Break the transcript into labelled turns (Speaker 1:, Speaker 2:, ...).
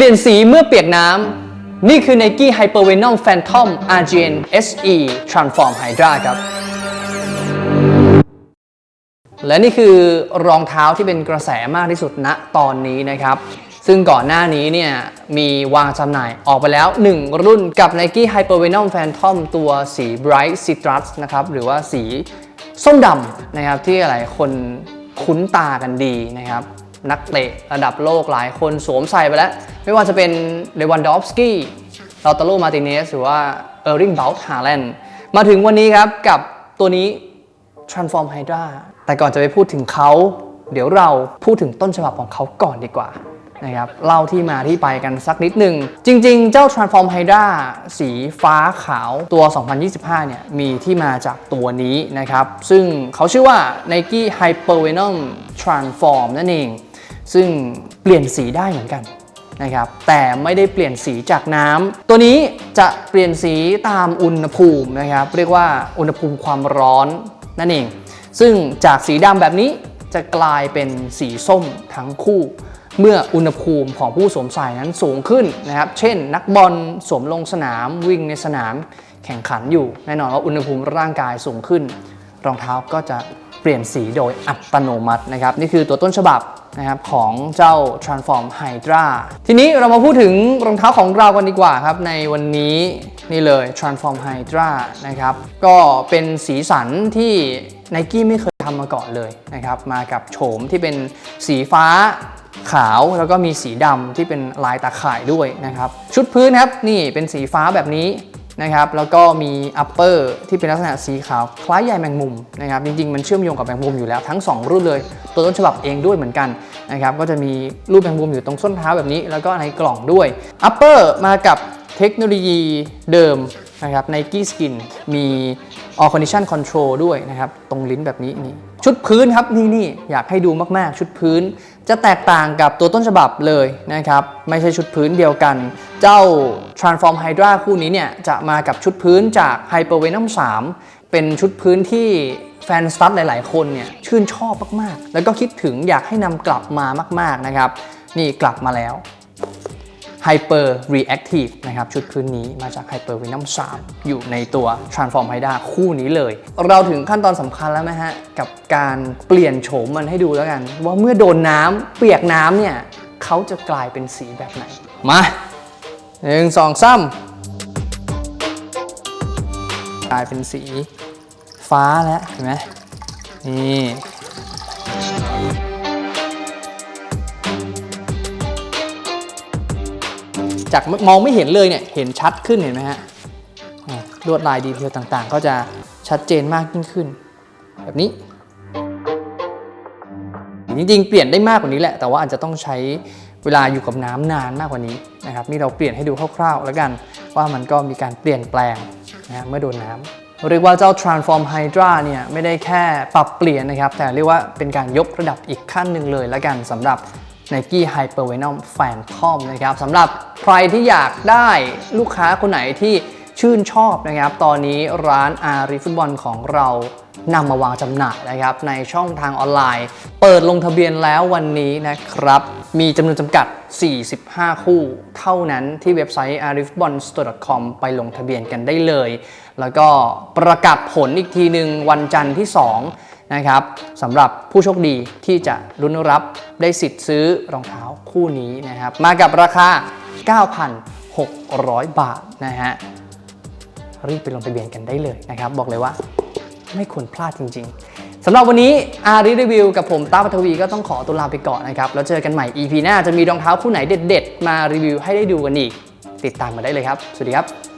Speaker 1: ลี่ยนสีเมื่อเปียกน้ำ นี่คือ Nike Hypervenom Phantom RGN SE Transform Hydra ครับ และนี่คือรองเท้าที่เป็นกระแสมากที่สุดณตอนนี้นะครับ ซึ่งก่อนหน้านี้เนี่ย มีวางจำหน่ายออกไปแล้ว 1 รุ่นกับ Nike Hypervenom Phantom ตัวสี Bright Citrus นะครับ หรือว่าสีส้มดำนะครับที่หลายคนคุ้นตากันดีนะครับ นักเตะระดับโลกหลายคนสวมใส่ไปแล้ว ไม่ว่าจะเป็นเลวันดอฟสกี้ลาตาโลมาติเนสหรือว่าเออร์ริงเบลต์ฮาแลนด์มาถึงวันนี้ครับกับตัวนี้ Transform Hydra แต่ก่อนจะไปพูดถึงเขา เดี๋ยวเราพูดถึงต้นฉบับของเขาก่อนดีกว่านะครับเล่าที่มาที่ไปกันสักนิดหนึ่ง จริงๆ เจ้า Transform Hydra สีฟ้าขาวตัว 2025 เนี่ย มีที่มาจากตัวนี้นะครับ ซึ่งเขาชื่อว่า Nike Hypervenom Transform นั่นเอง ซึ่งเปลี่ยนสีได้เหมือนกันนะครับ แต่ไม่ได้เปลี่ยนสีจากน้ำตัวนี้จะเปลี่ยนสีตามอุณหภูมินะครับ เรียกว่าอุณหภูมิความร้อนนั่นเอง ซึ่งจากสีดำแบบนี้จะกลายเป็นสีส้มทั้งคู่ เมื่ออุณหภูมิของผู้สวมใส่นั้นสูงขึ้นนะครับ เช่น นักบอลสวมลงสนามวิ่งในสนามแข่งขันอยู่ แน่นอนว่าอุณหภูมิร่างกายสูงขึ้น รองเท้าก็จะ เปลี่ยนสีโดยอัตโนมัตินะครับนี่คือตัวต้นฉบับนะครับของเจ้า Transform Hydra ทีนี้เรามาพูดถึงรองเท้าของเรากันดีกว่าครับ ในวันนี้นี่เลย Transform Hydra นะครับก็เป็นสีสันที่ Nike ไม่เคยทำมาก่อนเลยนะครับมากับโฉมที่เป็นสีฟ้าขาวแล้วก็มีสีดำที่เป็นลายตาข่ายด้วยนะครับชุดพื้นครับนี่เป็นสีฟ้าแบบนี้ นะครับแล้วก็มีอัปเปอร์ที่เป็นลักษณะสีขาวคล้ายใยแมงมุมนะครับจริงๆมันเชื่อมโยงกับแมงมุมอยู่แล้วทั้ง 2 รุ่นเลย ตัวต้นฉบับเองด้วยเหมือนกันนะครับก็จะมีรูปแมงมุมอยู่ตรงส้นเท้าแบบนี้ แล้วก็ในกล่องด้วยอัปเปอร์มากับเทคโนโลยีเดิม นะครับ Nike Skin มี All Condition Control ด้วยนะครับ ตรงลิ้นแบบนี้นี่ชุดพื้นครับนี่นี่อยากให้ดูมากๆ ชุดพื้น จะแตกต่างกับตัวต้นฉบับเลยนะครับ ไม่ใช่ชุดพื้นเดียวกัน เจ้า Transform Hydra คู่นี้เนี่ย จะมากับชุดพื้นจาก Hypervenom 3 เป็นชุดพื้นที่แฟนสตั๊ดหลาย ๆ คนเนี่ยชื่นชอบมากๆ แล้วก็คิดถึงอยากให้นำกลับมามาก ๆนะครับ นี่กลับมาแล้ว Hyper Reactive นะครับชุดพื้นนี้มาจาก Hyper Venom 3 อยู่ในตัว Transform Hydra คู่นี้เลย เราถึงขั้นตอนสำคัญแล้วไหมฮะ กับการเปลี่ยนโฉมมันให้ดูแล้วกัน ว่าเมื่อโดนน้ำเปียกน้ำเนี่ยเขาจะกลายเป็นสีแบบไหน มาหนึ่งสองสามกลายเป็นสีฟ้าแล้วเห็นไหมนี่ จากมองไม่เห็นเลยเนี่ยเห็นชัดขึ้นเห็นไหมฮะลวดลายดีเทลต่างๆ ก็จะชัดเจนมากยิ่งขึ้น แบบนี้จริงๆเปลี่ยนได้มากกว่านี้แหละ แต่ว่าอาจจะต้องใช้เวลาอยู่กับน้ำนานมากกว่านี้นะครับนี่เราเปลี่ยนให้ดูคร่าวๆ แล้วกันว่ามันก็มีการเปลี่ยนแปลงนะเมื่อโดนน้ำเรียกว่าเจ้า Transform Hydra เนี่ยไม่ได้แค่ปรับเปลี่ยนนะครับ แต่เรียกว่าเป็นการยกระดับอีกขั้นหนึ่งเลยแล้วกันสำหรับ Nike Hypervenom Phantom นะครับสำหรับใครที่อยากได้ลูกค้าคนไหนที่ ชื่นชอบนะครับ ตอนนี้ร้านอารีฟุตบอลของเรานำมาวางจำหน่ายนะครับ ในช่องทางออนไลน์ เปิดลงทะเบียนแล้ววันนี้นะครับ มีจำนวนจำกัด 45 คู่ เท่านั้นที่เว็บไซต์ arifbonstore.com ไปลงทะเบียนกันได้เลย แล้วก็ประกาศผลอีกทีหนึ่งวันจันทร์ที่ 2 นะครับสำหรับผู้โชคดีที่จะลุ้นรับได้สิทธิ์ซื้อรองเท้าคู่นี้นะครับ มากับราคา 9,600 บาทนะฮะ รีบไปลงทะเบียนกันได้เลยนะครับ บอกเลยว่าไม่ควรพลาดจริง ๆสำหรับวันนี้อารีรีวิวกับผมต้าปัทวีก็ต้องขอตัวลาไปก่อนนะครับ แล้วเจอกันใหม่ EP หน้าจะมีรองเท้าคู่ไหนเด็ด ๆ มารีวิวให้ได้ดูกันอีก ติดตามมาได้เลยครับ สวัสดีครับ